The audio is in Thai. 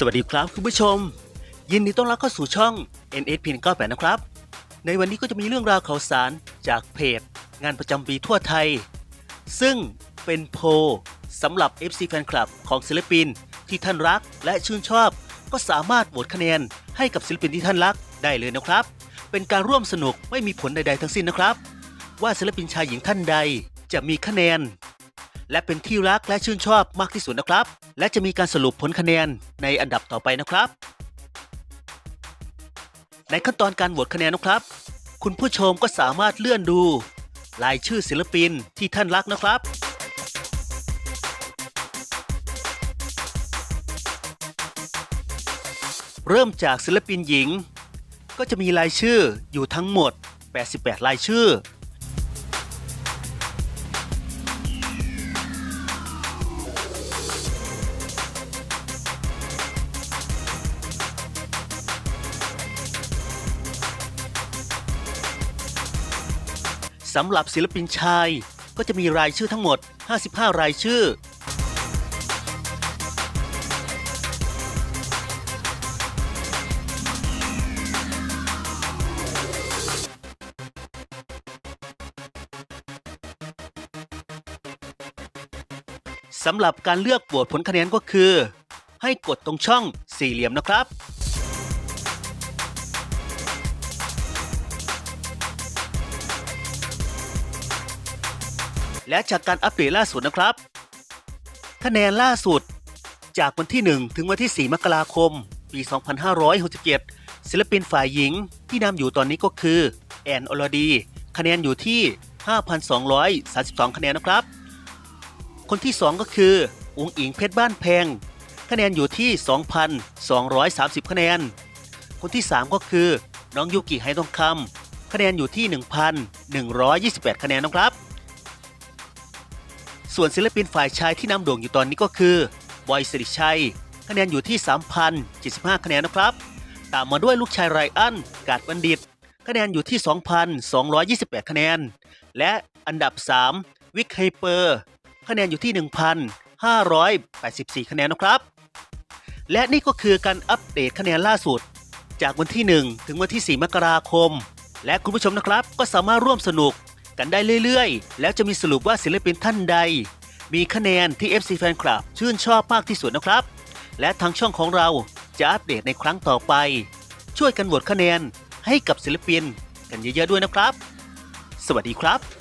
สวัสดีครับคุณผู้ชม ยินดีต้อนรับเข้าสู่ช่อง NS พิน98นะครับ ในวันนี้ก็จะมีเรื่องราวข่าวสารจากเพจ งานประจำปีทั่วไทย ซึ่งเป็นโพลสำหรับ FC แฟนคลับของศิลปินที่ท่านรักและชื่นชอบ ก็สามารถโหวตคะแนนให้กับศิลปินที่ท่านรักได้เลยนะครับ เป็นการร่วมสนุกไม่มีผลใดๆทั้งสิ้นนะครับ ว่าศิลปินชายหญิงท่านใดจะมีคะแนน และเป็นที่รักและชื่นชอบมากที่สุดนะครับ และจะมีการสรุปผลคะแนนในอันดับต่อไปนะครับ ในขั้นตอนการโหวตคะแนนนะครับ คุณผู้ชมก็สามารถเลื่อนดูรายชื่อศิลปินที่ท่านรักนะครับ เริ่มจากศิลปินหญิง ก็จะมีรายชื่ออยู่ทั้งหมด 88 รายชื่อ สำหรับศิลปินชาย ก็จะมีรายชื่อทั้งหมด 55 รายชื่อ สำหรับการเลือกโหวตผลคะแนนก็คือ ให้กดตรงช่องสี่เหลี่ยมนะครับ และจากการอัปเดตล่าสุดนะครับ คะแนนล่าสุด จากวันที่ 1 ถึงวันที่ 4 มกราคม ปี 2567 ศิลปินฝ่ายหญิงที่นำอยู่ตอนนี้ก็คือ แอนอลดี คะแนนอยู่ที่ 5,232 คะแนนนะครับ คนที่ 2 ก็คือ อุงอิงเพชรบ้านแพง คะแนนอยู่ที่ 2,230 คะแนน คนที่ 3 ก็คือ น้องยูกิไฮทองคำคะแนนอยู่ที่ 1,128 คะแนนนะครับ ส่วนศิลปินฝ่ายชายที่นำโด่งอยู่ตอนนี้ก็คือบอยสิริชัย คะแนนอยู่ที่ 3,075 คะแนนนะครับ ตามมาด้วยลูกชายไรอัน กาดบัณฑิต คะแนนอยู่ที่ 2,228 คะแนน และอันดับ 3 วิกไฮเปอร์ คะแนนอยู่ที่ 1,584 คะแนนนะครับ และนี่ก็คือการอัปเดตคะแนนล่าสุด จากวันที่ 1 ถึงวันที่ 4 มกราคม และคุณผู้ชมนะครับก็สามารถร่วมสนุก กันได้เรื่อยๆ แล้วจะมีสรุปว่าศิลปินท่านใด มีคะแนนที่ FC Fan Club ชื่นชอบมากที่สุดนะครับ และทางช่องของเราจะอัปเดตในครั้งต่อไป ช่วยกันโหวตคะแนนให้กับศิลปินกันเยอะๆด้วยนะครับ สวัสดีครับ